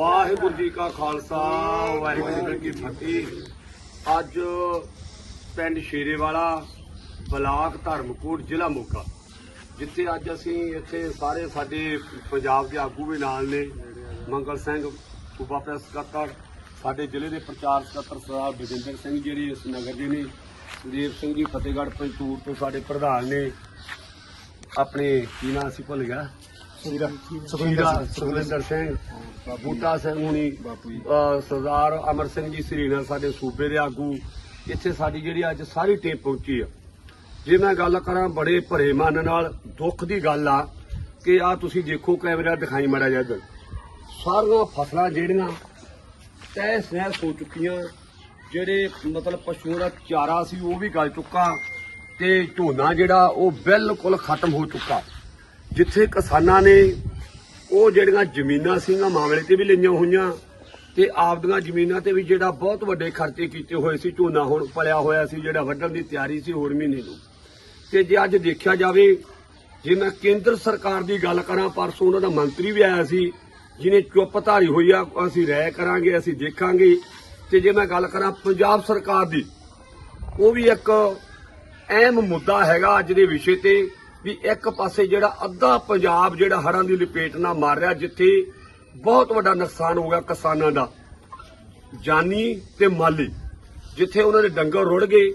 ਵਾਹਿਗੁਰੂ ਜੀ ਕਾ ਖਾਲਸਾ, ਵਾਹਿਗੁਰੂ ਜੀ ਕੀ ਫਤਿਹ। ਅੱਜ ਪਿੰਡ ਸ਼ੇਰੇਵਾਲਾ, ਬਲਾਕ ਧਰਮਕੋਟ, ਜ਼ਿਲ੍ਹਾ ਮੋਗਾ, ਜਿੱਥੇ ਅੱਜ ਅਸੀਂ ਇੱਥੇ ਸਾਰੇ ਸਾਡੇ ਪੰਜਾਬ ਦੇ ਆਗੂ ਵੀ ਨਾਲ ਨੇ। ਮੰਗਲ ਸਿੰਘ, ਸੂਬਾ ਪ੍ਰੈਸ ਸਕੱਤਰ, ਸਾਡੇ ਜ਼ਿਲ੍ਹੇ ਦੇ ਪ੍ਰਚਾਰ ਸਕੱਤਰ ਸਰਦਾਰ ਬਜਿੰਦਰ ਸਿੰਘ ਜਿਹੜੇ ਇਸ ਨਗਰ ਦੇ ਨੇ, ਸੁਦੀਪ ਸਿੰਘ ਜੀ ਫਤਿਹਗੜ੍ਹ, ਪੰਚੂਰ ਤੋਂ ਸਾਡੇ ਪ੍ਰਧਾਨ ਨੇ। ਆਪਣੇ ਕੀ ਨਾਂ ਸੀ ਭੁੱਲ ਗਿਆ? ਸੁਖਿੰਦਰ ਸੁਖਿੰਦਰ ਸਿੰਘ ਬੂਟਾ ਸਿੰਘ ਹੁਣੀ ਸਰਦਾਰ ਅਮਰ ਸਿੰਘ ਜੀ ਸ੍ਰੀਨਗਰ ਸਾਡੇ ਸੂਬੇ ਦੇ ਆਗੂ। ਇੱਥੇ ਸਾਡੀ ਜਿਹੜੀ ਅੱਜ ਸਾਰੀ ਟੀਮ ਪਹੁੰਚੀ ਆ। ਜੇ ਮੈਂ ਗੱਲ ਕਰਾਂ ਬੜੇ ਭਰੇ ਮਨ ਨਾਲ ਦੁੱਖ ਦੀ ਗੱਲ ਆ ਕਿ ਆ ਤੁਸੀਂ ਦੇਖੋ ਕੈਮਰਾ ਦਿਖਾਈ ਮੜਾ ਜਾ ਇੱਧਰ। ਸਾਰੀਆਂ ਫਸਲਾਂ ਜਿਹੜੀਆਂ ਤਹਿਸ ਨਹਿਸ ਹੋ ਚੁੱਕੀਆਂ ਜਿਹੜੇ ਮਤਲਬ ਪਸ਼ੂਆਂ ਦਾ ਚਾਰਾ ਸੀ ਉਹ ਵੀ ਗਲ ਚੁੱਕਾ ਤੇ ਝੋਨਾ ਜਿਹੜਾ ਉਹ ਬਿਲਕੁਲ ਖਤਮ ਹੋ ਚੁੱਕਾ। ਜਿੱਥੇ ਕਿਸਾਨਾਂ ਨੇ ਉਹ ਜਿਹੜੀਆਂ ਜ਼ਮੀਨਾਂ ਸੀਗੀਆਂ, ਮਾਮਲੇ ਤੇ ਵੀ ਲਈਆਂ ਹੋਈਆਂ ਤੇ ਆਪਦੀਆਂ ਜ਼ਮੀਨਾਂ ਤੇ ਵੀ ਜਿਹੜਾ ਬਹੁਤ ਵੱਡੇ ਖਰਚੇ ਕੀਤੇ ਹੋਏ ਸੀ, ਝੋਨਾ ਹੁਣ ਪਲਿਆ ਹੋਇਆ ਸੀ, ਜਿਹੜਾ ਵੱਢਣ ਦੀ ਤਿਆਰੀ ਸੀ ਹੋਰ ਮਹੀਨੇ ਨੂੰ ਤੇ ਜੇ ਅੱਜ ਦੇਖਿਆ ਜਾਵੇ, ਜੇ ਮੈਂ ਕੇਂਦਰ ਸਰਕਾਰ ਦੀ ਗੱਲ ਕਰਾਂ, ਪਰਸੋਂ ਉਹਨਾਂ ਦਾ ਮੰਤਰੀ ਵੀ ਆਇਆ ਸੀ, ਜਿਹਨੇ ਚੁੱਪ ਧਾਰੀ ਹੋਈ ਆ, ਅਸੀਂ ਰਾਇ ਕਰਾਂਗੇ, ਅਸੀਂ ਦੇਖਾਂਗੇ। ਤੇ ਜੇ ਮੈਂ ਗੱਲ ਕਰਾਂ ਪੰਜਾਬ ਸਰਕਾਰ ਦੀ, ਉਹ ਵੀ ਇੱਕ ਅਹਿਮ ਮੁੱਦਾ ਹੈਗਾ ਅੱਜ ਦੇ ਵਿਸ਼ੇ ਤੇ। ਵੀ ਇੱਕ ਪਾਸੇ ਜਿਹੜਾ ਅੱਧਾ ਪੰਜਾਬ ਜਿਹੜਾ ਹੜ੍ਹਾਂ ਦੀ ਲਪੇਟ ਨਾਲ ਮਾਰ ਰਿਹਾ, ਜਿੱਥੇ ਬਹੁਤ ਵੱਡਾ ਨੁਕਸਾਨ ਹੋ ਗਿਆ ਕਿਸਾਨਾਂ ਦਾ। ਜਾਨੀ ਤੇ ਮਾਲੀ, ਜਿੱਥੇ ਉਹਨਾਂ ਦੇ ਡੰਗਰ ਰੁੜ ਗਏ,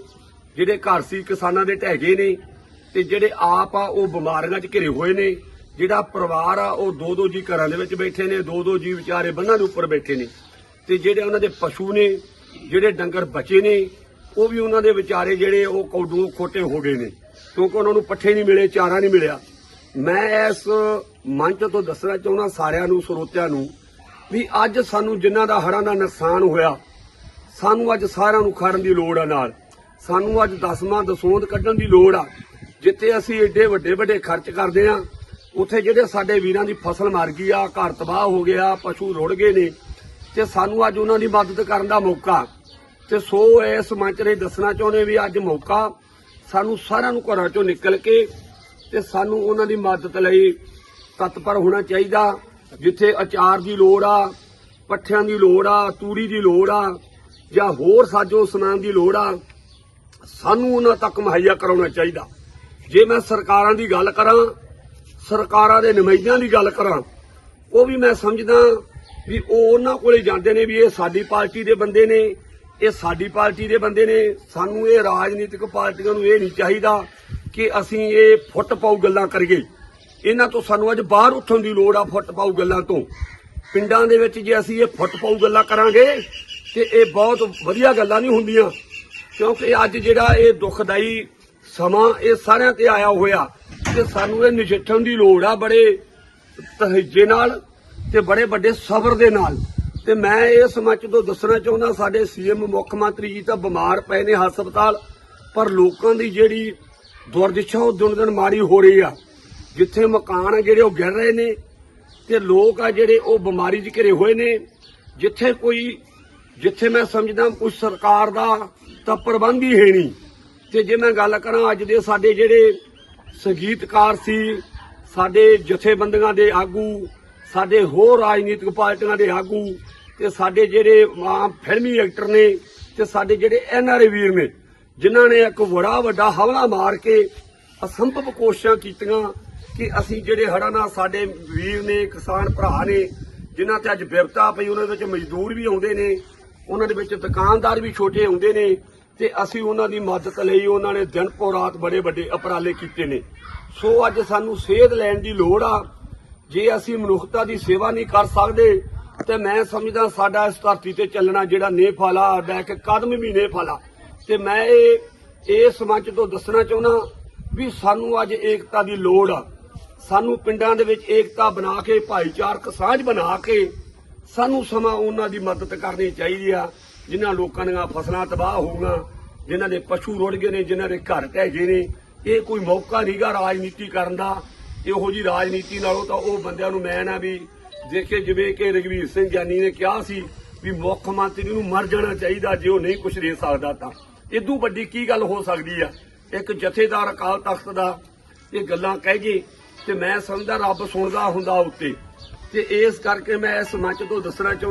ਜਿਹੜੇ ਘਰ ਸੀ ਕਿਸਾਨਾਂ ਦੇ ਢਹਿ ਗਏ ਨੇ ਤੇ ਜਿਹੜੇ ਆਪ ਆ, ਉਹ ਬਿਮਾਰੀਆਂ 'ਚ ਘਿਰੇ ਹੋਏ ਨੇ। ਜਿਹੜਾ ਪਰਿਵਾਰ ਆ, ਉਹ ਦੋ ਦੋ ਜੀ ਘਰਾਂ ਦੇ ਵਿੱਚ ਬੈਠੇ ਨੇ ਦੋ ਦੋ ਜੀ ਵਿਚਾਰੇ ਬੰਨਾਂ ਦੇ ਉੱਪਰ ਬੈਠੇ ਨੇ। ਤੇ ਜਿਹੜੇ ਉਹਨਾਂ ਦੇ ਪਸ਼ੂ ਨੇ, ਜਿਹੜੇ ਡੰਗਰ ਬਚੇ ਨੇ, ਉਹ ਵੀ ਉਹਨਾਂ ਦੇ ਵਿਚਾਰੇ ਜਿਹੜੇ ਉਹ ਕੌਡੂ ਖੋਟੇ ਹੋ ਗਏ ਨੇ। ਕਿਉਂਕਿ ਉਹਨਾਂ ਨੂੰ ਪੱਠੇ ਨਹੀਂ ਮਿਲੇ, ਚਾਰਾ ਨਹੀਂ ਮਿਲਿਆ। ਮੈਂ ਇਸ ਮੰਚ ਤੋਂ ਦੱਸਣਾ ਚਾਹੁੰਦਾ ਸਾਰਿਆਂ ਨੂੰ, ਸਰੋਤਿਆਂ ਨੂੰ, ਵੀ ਅੱਜ ਸਾਨੂੰ ਜਿਨ੍ਹਾਂ ਦਾ ਹੜ੍ਹਾਂ ਦਾ ਨੁਕਸਾਨ ਹੋਇਆ, ਸਾਨੂੰ ਅੱਜ ਸਾਰਿਆਂ ਨੂੰ ਖੜਨ ਦੀ ਲੋੜ ਆ ਨਾਲ। ਸਾਨੂੰ ਅੱਜ ਦਸਵਾਂ ਦਸੋਂਦ ਕੱਢਣ ਦੀ ਲੋੜ ਆ, ਜਿੱਥੇ ਅਸੀਂ ਏਡੇ ਵੱਡੇ ਵੱਡੇ ਖਰਚ ਕਰਦੇ ਆ। ਉੱਥੇ ਜਿਹੜੇ ਸਾਡੇ ਵੀਰਾਂ ਦੀ ਫਸਲ ਮਰ ਗਈ ਆ, ਘਰ ਤਬਾਹ ਹੋ ਗਿਆ, ਪਸ਼ੂ ਰੁੜ ਗਏ ਨੇ, ਤੇ ਸਾਨੂੰ ਅੱਜ ਉਹਨਾਂ ਦੀ ਮਦਦ ਕਰਨ ਦਾ ਮੌਕਾ। ਤੇ ਸੋ ਇਸ ਮੰਚ ਨੇ ਦੱਸਣਾ ਚਾਹੁੰਦੇ ਵੀ ਅੱਜ ਮੌਕਾ ਸਾਨੂੰ ਸਾਰਿਆਂ ਨੂੰ ਘਰਾਂ ਚੋਂ ਨਿਕਲ ਕੇ ਤੇ ਸਾਨੂੰ ਉਹਨਾਂ ਦੀ ਮਦਦ ਲਈ ਤਤਪਰ ਹੋਣਾ ਚਾਹੀਦਾ, ਜਿੱਥੇ ਅਚਾਰ ਦੀ ਲੋੜ ਆ, ਪੱਠਿਆਂ ਦੀ ਲੋੜ ਆ, ਤੂੜੀ ਦੀ ਲੋੜ ਆ, ਜਾਂ ਹੋਰ ਸਾਜੋ ਸਮਾਨ ਦੀ ਲੋੜ ਆ, ਸਾਨੂੰ ਉਹਨਾਂ ਤੱਕ ਮੁਹੱਈਆ ਕਰਾਉਣਾ ਚਾਹੀਦਾ। ਜੇ ਮੈਂ ਸਰਕਾਰਾਂ ਦੀ ਗੱਲ ਕਰਾਂ, ਸਰਕਾਰਾਂ ਦੇ ਨੁਮਾਇੰਦਿਆਂ ਦੀ ਗੱਲ ਕਰਾਂ, ਉਹ ਵੀ ਮੈਂ ਸਮਝਦਾ ਵੀ ਉਹ ਉਹਨਾਂ ਕੋਲੇ ਜਾਂਦੇ ਨੇ ਵੀ ਇਹ ਸਾਡੀ ਪਾਰਟੀ ਦੇ ਬੰਦੇ ਨੇ ਇਹ ਸਾਡੀ ਪਾਰਟੀ ਦੇ ਬੰਦੇ ਨੇ। ਸਾਨੂੰ ਇਹ ਰਾਜਨੀਤਿਕ ਪਾਰਟੀਆਂ ਨੂੰ ਇਹ ਨਹੀਂ ਚਾਹੀਦਾ ਕਿ ਅਸੀਂ ਇਹ ਫੁੱਟ ਪਾਉ ਗੱਲਾਂ ਕਰੀਏ। ਇਹਨਾਂ ਤੋਂ ਸਾਨੂੰ ਅੱਜ ਬਾਹਰ ਉੱਠਣ ਦੀ ਲੋੜ ਆ ਫੁੱਟ ਪਾਉ ਗੱਲਾਂ ਤੋਂ। ਪਿੰਡਾਂ ਦੇ ਵਿੱਚ ਜੇ ਅਸੀਂ ਇਹ ਫੁੱਟ ਪਾਉ ਗੱਲਾਂ ਕਰਾਂਗੇ ਤੇ ਇਹ ਬਹੁਤ ਵਧੀਆ ਗੱਲਾਂ ਨਹੀਂ ਹੁੰਦੀਆਂ। ਕਿਉਂਕਿ ਅੱਜ ਜਿਹੜਾ ਇਹ ਦੁਖਦਾਈ ਸਮਾਂ ਇਹ ਸਾਰਿਆਂ ਤੇ ਆਇਆ ਹੋਇਆ ਤੇ ਸਾਨੂੰ ਇਹ ਨਜਿੱਠਣ ਦੀ ਲੋੜ ਆ ਬੜੇ ਤਹਜੇ ਨਾਲ ਤੇ ਬੜੇ ਵੱਡੇ ਸਬਰ ਦੇ ਨਾਲ। ਤੇ ਮੈਂ ਇਸ ਮੰਚ ਤੋਂ ਦੱਸਣਾ ਚਾਹੁੰਦਾ, ਸਾਡੇ ਸੀਐਮ ਮੁੱਖ ਮੰਤਰੀ ਜੀ ਤਾਂ ਬਿਮਾਰ ਪਏ ਨੇ ਹਸਪਤਾਲ, ਪਰ ਲੋਕਾਂ ਦੀ ਜਿਹੜੀ ਦੁਰਦਿਸ਼ਾ, ਉਹ ਦਿਨ ਦਿਨ ਮਾੜੀ ਹੋ ਰਹੀ ਆ। ਜਿੱਥੇ ਮਕਾਨ ਆ ਜਿਹੜੇ ਉਹ ਗਿਰ ਰਹੇ ਨੇ, ਤੇ ਲੋਕ ਆ ਜਿਹੜੇ ਉਹ ਬਿਮਾਰੀ 'ਚ ਘਿਰੇ ਹੋਏ ਨੇ। ਜਿੱਥੇ ਕੋਈ, ਜਿੱਥੇ ਮੈਂ ਸਮਝਦਾ ਕੁਝ ਸਰਕਾਰ ਦਾ ਤਾਂ ਪ੍ਰਬੰਧ ਹੀ ਹੈ ਨਹੀਂ। ਤੇ ਜੇ ਮੈਂ ਗੱਲ ਕਰਾਂ ਅੱਜ ਦੇ ਸਾਡੇ ਜਿਹੜੇ ਸੰਗੀਤਕਾਰ ਸੀ, ਸਾਡੇ ਜਥੇਬੰਦੀਆਂ ਦੇ ਆਗੂ ਸਾਡੇ ਹੋਰ ਰਾਜਨੀਤਿਕ ਪਾਰਟੀਆਂ ਦੇ ਆਗੂ ਤੇ ਸਾਡੇ ਜਿਹੜੇ ਆਮ ਫਿਲਮੀ ਐਕਟਰ ਨੇ ਤੇ ਸਾਡੇ ਜਿਹੜੇ ਐਨਆਰਏ ਵੀਰ ਨੇ, ਜਿਨ੍ਹਾਂ ਨੇ ਇੱਕ ਬੜਾ ਵੱਡਾ ਹਮਲਾ ਮਾਰ ਕੇ ਅਸੰਭਵ ਕੋਸ਼ਿਸ਼ਾਂ ਕੀਤੀਆਂ ਕਿ ਅਸੀਂ ਜਿਹੜੇ ਹੜ੍ਹਾਂ ਨਾਲ ਸਾਡੇ ਵੀਰ ਨੇ, ਕਿਸਾਨ ਭਰਾ ਨੇ, ਜਿਨ੍ਹਾਂ ਤੇ ਅੱਜ ਵਿਪਤਾ ਪਈ, ਉਹਨਾਂ ਦੇ ਵਿੱਚ ਮਜ਼ਦੂਰ ਵੀ ਆਉਂਦੇ ਨੇ, ਉਹਨਾਂ ਦੇ ਵਿੱਚ ਦੁਕਾਨਦਾਰ ਵੀ ਛੋਟੇ ਆਉਂਦੇ ਨੇ ਤੇ ਅਸੀਂ ਉਹਨਾਂ ਦੀ ਮਦਦ ਲਈ ਉਹਨਾਂ ਨੇ ਦਿਨ ਪੋ ਰਾਤ ਬੜੇ ਵੱਡੇ ਉਪਰਾਲੇ ਕੀਤੇ ਨੇ। ਸੋ ਅੱਜ ਸਾਨੂੰ ਸੇਧ ਲੈਣ ਦੀ ਲੋੜ ਆ। ਜੇ ਅਸੀਂ ਮਨੁੱਖਤਾ ਦੀ ਸੇਵਾ ਨਹੀਂ ਕਰ ਸਕਦੇ, ਤੇ ਮੈਂ ਸਮਝਦਾ ਸਾਡਾ ਇਸ ਧਰਤੀ ਤੇ ਚੱਲਣਾ ਜਿਹੜਾ ਨੇਫਾਲਾ ਸਾਡਾ ਇੱਕ ਕਦਮ ਵੀ ਨੇਫਾਲਾ। ਤੇ ਮੈਂ ਇਹ ਇਸ ਮੰਚ ਤੋਂ ਦੱਸਣਾ ਚਾਹੁੰਦਾ ਵੀ ਸਾਨੂੰ ਅੱਜ ਏਕਤਾ ਦੀ ਲੋੜ ਆ। ਸਾਨੂੰ ਪਿੰਡਾਂ ਦੇ ਵਿੱਚ ਏਕਤਾ ਬਣਾ ਕੇ, ਭਾਈਚਾਰਕ ਸਾਂਝ ਬਣਾ ਕੇ, ਸਾਨੂੰ ਸਮਾਂ ਉਹਨਾਂ ਦੀ ਮਦਦ ਕਰਨੀ ਚਾਹੀਦੀ ਆ, ਜਿਨ੍ਹਾਂ ਲੋਕਾਂ ਦੀਆਂ ਫਸਲਾਂ ਤਬਾਹ ਹੋਊਗਾ ਜਿਨ੍ਹਾਂ ਦੇ ਪਸ਼ੂ ਰੁੜ ਗਏ ਨੇ, ਜਿਨ੍ਹਾਂ ਦੇ ਘਰ ਢਹਿ ਗਏ ਨੇ। ਇਹ ਕੋਈ ਮੌਕਾ ਨਹੀਂਗਾ ਰਾਜਨੀਤੀ ਕਰਨ ਦਾ। ਇਹੋ ਜੀ ਰਾਜਨੀਤੀ ਨਾਲੋਂ ਤਾਂ ਉਹ ਬੰਦਿਆਂ ਨੂੰ ਮੈਂ ਨਾ ਵੀ ਦੇਖੇ ਜਿਵੇਂ ਕਿ ਰਗਵੀਰ ਸਿੰਘ ਗਿਆਨੀ ਨੇ ਕਿਹਾ ਸੀ ਵੀ ਮੁੱਖ ਮੰਤਰੀ ਨੂੰ ਮਰ ਜਾਣਾ ਚਾਹੀਦਾ, ਜੇ ਉਹ ਨਹੀਂ ਕੁਝ ਦੇ ਸਕਦਾ ਤਾਂ। ਇਦੋਂ ਵੱਡੀ ਕੀ ਗੱਲ ਹੋ ਸਕਦੀ ਆ? ਇੱਕ ਜਥੇਦਾਰ ਅਕਾਲ ਤਖਤ ਦਾ ਇਹ ਗੱਲਾਂ ਕਹਿ ਗਏ ਤੇ ਮੈਂ ਸਮਝਦਾ ਰੱਬ ਸੁਣਦਾ ਹੁੰਦਾ ਉੱਤੇ। ਤੇ ਇਸ ਕਰਕੇ ਮੈਂ ਇਸ ਮੰਚ ਤੋਂ ਦੱਸਣਾ ਚਾਹੁੰਦਾ